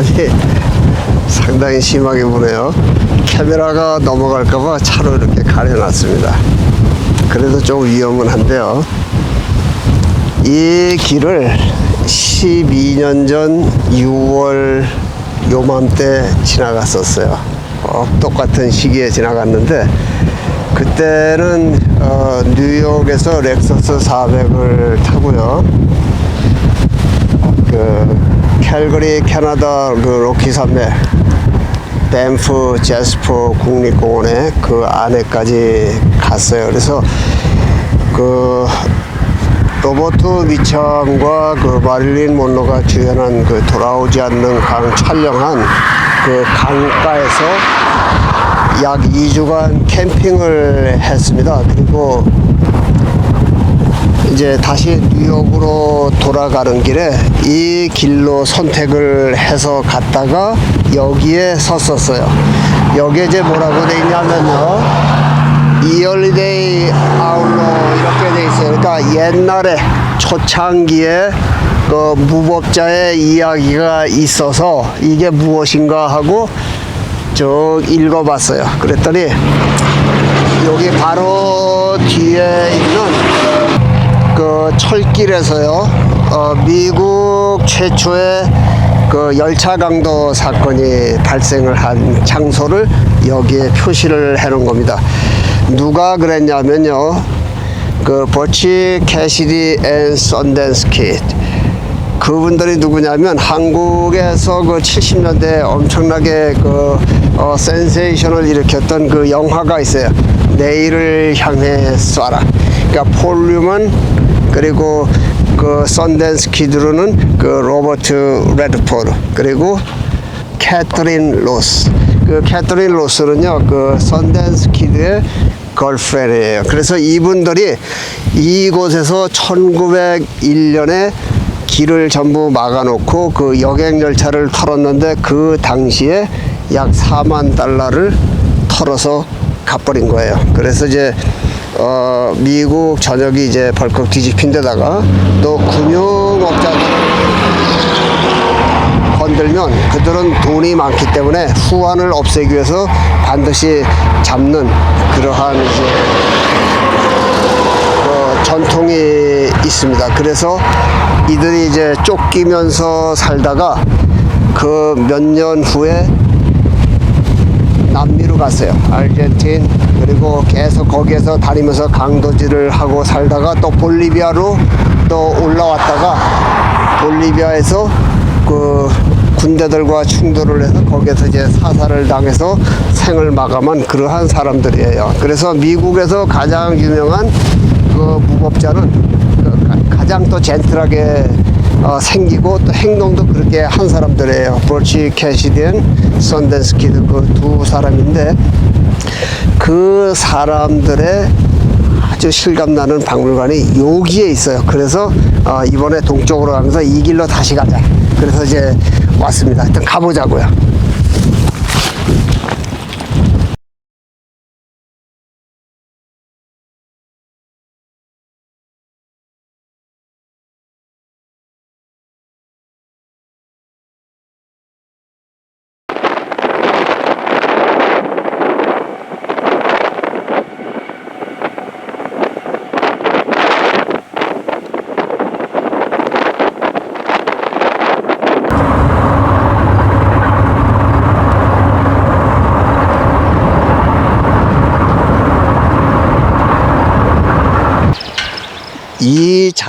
바람이 상당히 심하게 부네요. 카메라가 넘어갈까봐 차로 이렇게 가려놨습니다. 그래도 좀 위험은 한데요. 이 길을 12년 전 6월 요맘때 지나갔었어요. 어, 똑같은 시기에 지나갔는데 그때는 어, 뉴욕에서 렉서스 400을 타고요. 그 캘거리 캐나다 그 로키 산맥 밴프 제스퍼 국립공원에 그 안에까지 갔어요. 그래서 그 로버트 미참과 그 마릴린 monroe가 주연한 그 돌아오지 않는 강 촬영한 그 강가에서 약 2주간 캠핑을 했습니다. 그리고 이제 다시 뉴욕으로 돌아가는 길에 이 길로 선택을 해서 갔다가 여기에 섰었어요. 여기에 이제 뭐라고 돼 있냐면요. 이얼리데이 아울러 이렇게 돼 있어요. 그러니까 옛날에 초창기에 그 무법자의 이야기가 있어서 이게 무엇인가 하고 쭉 읽어봤어요. 그랬더니 여기 바로 뒤에 있는 그 철길에서요, 어, 미국 최초의 그 열차 강도 사건이 발생을 한 장소를 여기에 표시를 해 놓은 겁니다. 누가 그랬냐면요, 그 버치 캐시디 앤 썬댄스 킷. 그분들이 누구냐면 한국에서 그 70년대 엄청나게 그 어, 센세이션을 일으켰던 그 영화가 있어요. 내일을 향해 쏴라. 그러니까 폴륨은 그리고 그 썬댄스 키드로는 그 로버트 레드포드 그리고 캐터린 로스. 그 캐터린 로스는요, 그 썬댄스 키드의 걸프렌이에요. 그래서 이분들이 이곳에서 1901년에 길을 전부 막아놓고 그 여객 열차를 털었는데 그 당시에 약 4만 달러를 털어서 가버린 거예요. 그래서 이제 어, 미국 전역이 이제 벌컥 뒤집힌 데다가 또 금융업자들 건들면 그들은 돈이 많기 때문에 후환을 없애기 위해서 반드시 잡는 그러한 이제 그 전통이 있습니다. 그래서 이들이 이제 쫓기면서 살다가 그 몇 년 후에 남미로 갔어요. 아르헨틴 그리고 계속 거기에서 다니면서 강도질을 하고 살다가 또 볼리비아로 또 올라왔다가 볼리비아에서 그 군대들과 충돌을 해서 거기에서 이제 사살을 당해서 생을 마감한 그러한 사람들이에요. 그래서 미국에서 가장 유명한 그 무법자는 그 가- 가장 또 젠틀하게 어, 생기고 또 행동도 그렇게 한 사람들이에요. 버치 캐시디엔 썬댄스 키드 그 두 사람인데 그 사람들의 아주 실감나는 박물관이 여기에 있어요. 그래서 어, 이번에 동쪽으로 가면서 이 길로 다시 가자. 그래서 이제 왔습니다. 하여튼 가보자고요.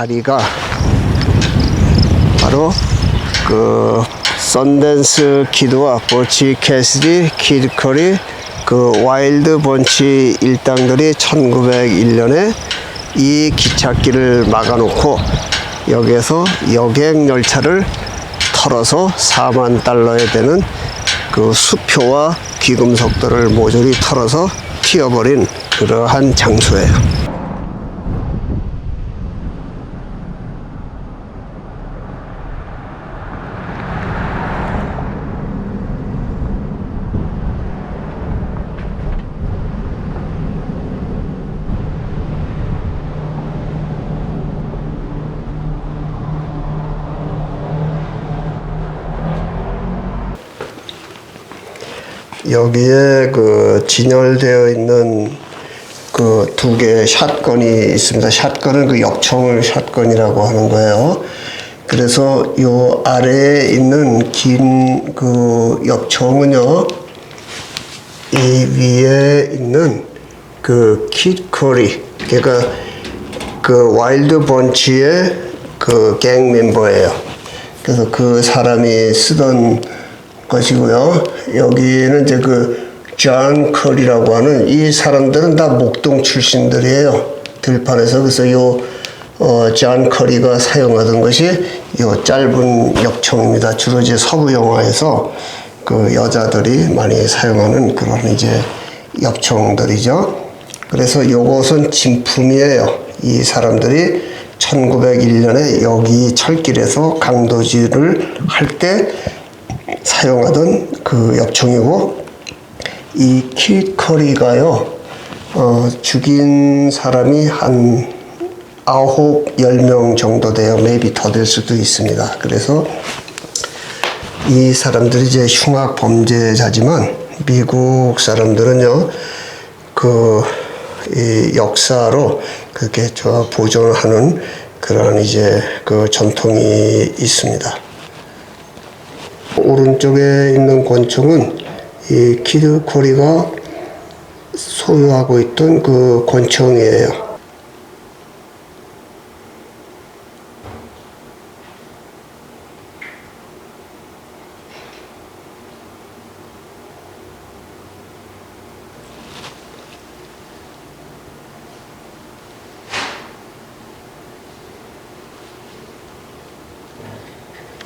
이 자리가 바로 그 썬댄스 키드와 버치 캐시디, 키드 커리, 그 와일드 번치 일당들이 1901년에 이 기찻길을 막아놓고 여기에서 여객 열차를 털어서 4만 달러에 되는 그 수표와 귀금속들을 모조리 털어서 튀어버린 그러한 장소예요. 여기에 그 진열되어 있는 그 두 개의 샷건이 있습니다. 샷건은 그 역청을 샷건이라고 하는 거예요. 그래서 요 아래에 있는 긴 그 역청은요, 이 위에 있는 그 킷커리, 그러니까 그 와일드 번치의 그 갱 멤버예요. 그래서 그 사람이 쓰던 것이고요. 여기는 이제 그 존 커리라고 하는 이 사람들은 다 목동 출신들이에요. 들판에서 그래서 요 어, 존 커리가 사용하던 것이 요 짧은 역청입니다. 주로 이제 서부 영화에서 그 여자들이 많이 사용하는 그런 이제 역청들이죠. 그래서 요것은 진품이에요. 이 사람들이 1901년에 여기 철길에서 강도질을 할 때 사용하던 그 역청이고 이 킬커리가요 어, 죽인 사람이 한 아홉 열 명 정도 돼요. maybe 더 될 수도 있습니다. 그래서 이 사람들이 이제 흉악 범죄자지만 미국 사람들은요 그 이 역사로 그렇게 저 보존하는 그런 이제 그 전통이 있습니다. 오른쪽에 있는 권총은 이 키드 코리가 소유하고 있던 그 권총이에요.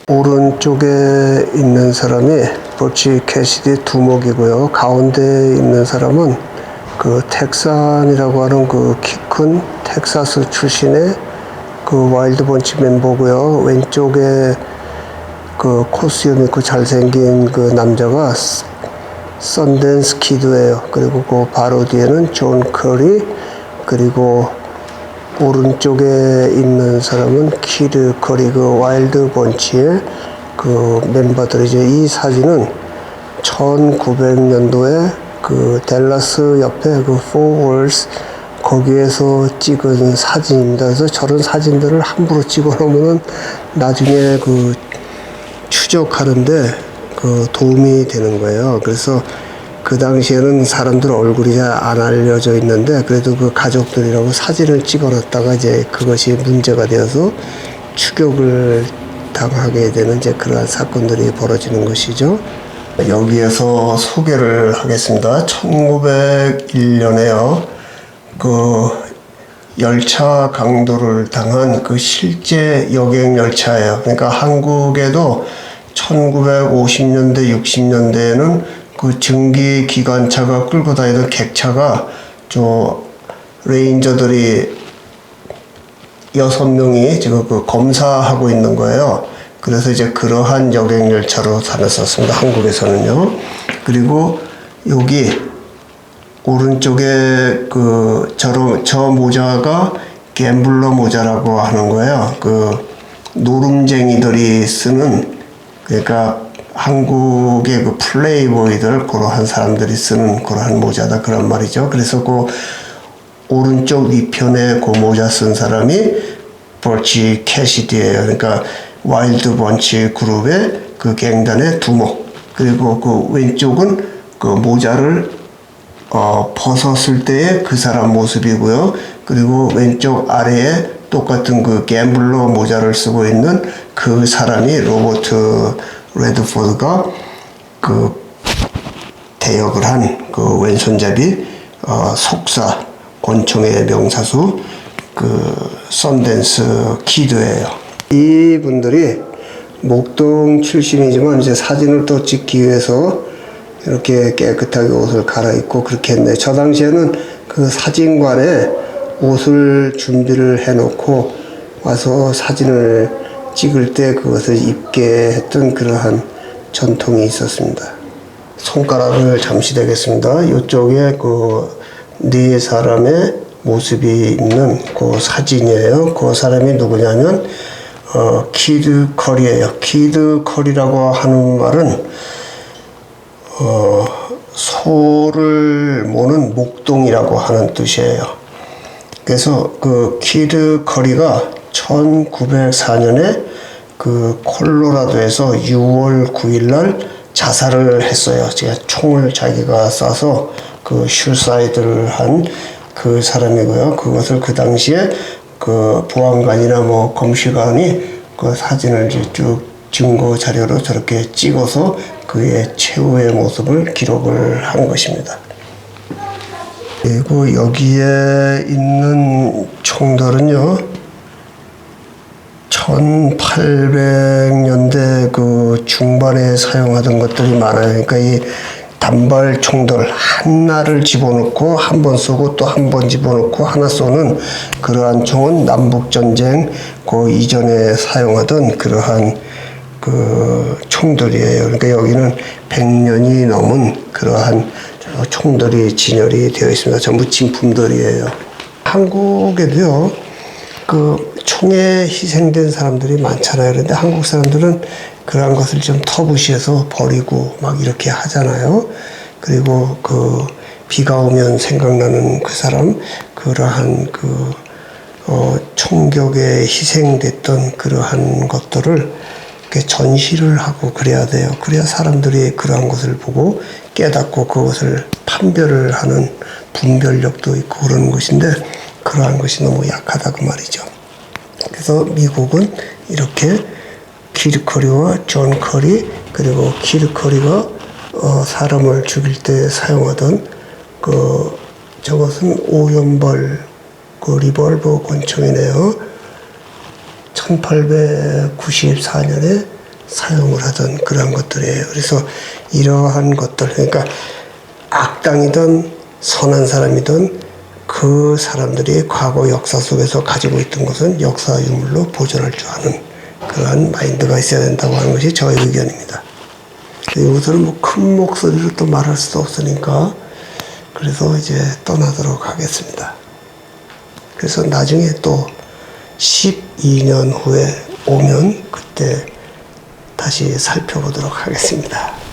오른 쪽에 있는 사람이 버치 캐시디 두목이고요. 가운데 있는 사람은 그 텍산이라고 하는 그 키 큰 텍사스 출신의 그 와일드 번치 멤버고요. 왼쪽에 그 코스염 있고 잘생긴 그 남자가 썬댄스 키드예요. 그리고 그 바로 뒤에는 존 커리 그리고 오른쪽에 있는 사람은 키드 커리 그 와일드 번치의 그 멤버들이죠. 이 사진은 1900년도에 그 델라스 옆에 그 포월스 거기에서 찍은 사진입니다. 그래서 저런 사진들을 함부로 찍어 놓으면 나중에 그 추적하는데 그 도움이 되는 거예요. 그래서 그 당시에는 사람들 얼굴이 잘 안 알려져 있는데 그래도 그 가족들이라고 사진을 찍어 놨다가 이제 그것이 문제가 되어서 추격을 당하게 되는 이제 그러한 사건들이 벌어지는 것이죠. 여기에서 소개를 하겠습니다. 1901년에요. 그 열차 강도를 당한 그 실제 여객 열차예요. 그러니까 한국에도 1950년대, 60년대에는 그 증기 기관차가 끌고 다니던 객차가 저 레인저들이 여섯 명이 지금 그 검사하고 있는 거예요. 그래서 이제 그러한 여객 열차로 다녔었습니다. 한국에서는요. 그리고 여기 오른쪽에 그 저런 저 모자가 갬블러 모자라고 하는 거예요. 그 노름쟁이들이 쓰는 그러니까 한국의 그 플레이보이들 그러한 사람들이 쓰는 그러한 모자다 그런 말이죠. 그래서 그 오른쪽 위편에 그 모자 쓴 사람이 버치 캐시디예요. 그러니까 와일드 번치 그룹의 그 갱단의 두목. 그리고 그 왼쪽은 그 모자를 어, 벗었을 때의 그 사람 모습이고요. 그리고 왼쪽 아래에 똑같은 그 갬블러 모자를 쓰고 있는 그 사람이 로버트 레드포드가 그 대역을 한 그 왼손잡이 어, 속사 권총의 명사수 그 썬댄스 키드예요. 이분들이 목동 출신이지만 이제 사진을 또 찍기 위해서 이렇게 깨끗하게 옷을 갈아입고 그렇게 했네. 저 당시에는 그 사진관에 옷을 준비를 해놓고 와서 사진을 찍을 때 그것을 입게 했던 그러한 전통이 있었습니다. 손가락을 잠시 대겠습니다. 이쪽에 그 네 사람의 모습이 있는 그 사진이에요. 그 사람이 누구냐면 어, 키드 커리예요. 키드 커리라고 하는 말은 어, 소를 모는 목동이라고 하는 뜻이에요. 그래서 그 키드 커리가 1904년에 그 콜로라도에서 6월 9일 날 자살을 했어요. 제가 총을 자기가 쏴서 그 슈사이드를 한 그 사람이고요. 그것을 그 당시에 그 보안관이나 뭐 검시관이 그 사진을 이제 쭉 증거 자료로 저렇게 찍어서 그의 최후의 모습을 기록을 한 것입니다. 그리고 여기에 있는 총들은요, 1800년대 그 중반에 사용하던 것들이 많아요. 그러니까 이 단발 총들 하나를 집어넣고 한 번 쏘고 또 한 번 집어넣고 하나 쏘는 그러한 총은 남북 전쟁 그 이전에 사용하던 그러한 그 총들이에요. 그러니까 여기는 100년이 넘은 그러한 저 총들이 진열이 되어 있습니다. 전부 진품들이에요. 한국에도요, 그 총에 희생된 사람들이 많잖아요. 그런데 한국 사람들은 그러한 것을 좀 터부시해서 버리고 막 이렇게 하잖아요. 그리고 그 비가 오면 생각나는 그 사람, 그러한 그 어, 총격에 희생됐던 그러한 것들을 전시를 하고 그래야 돼요. 그래야 사람들이 그러한 것을 보고 깨닫고 그것을 판별을 하는 분별력도 있고 그러는 것인데 그러한 것이 너무 약하다 그 말이죠. 그래서 미국은 이렇게 키드 커리와 존 커리 그리고 키드 커리가 어, 사람을 죽일 때 사용하던 그 저것은 오연벌 그 리벌버 권총이네요. 1894년에 사용을 하던 그런 것들이에요. 그래서 이러한 것들, 그러니까 악당이든 선한 사람이든 그 사람들이 과거 역사 속에서 가지고 있던 것은 역사 유물로 보존할 줄 아는 그러한 마인드가 있어야 된다고 하는 것이 저의 의견입니다. 이것을 뭐큰 목소리로 또 말할 수도 없으니까 그래서 이제 떠나도록 하겠습니다. 그래서 나중에 또 12년 후에 오면 그때 다시 살펴보도록 하겠습니다.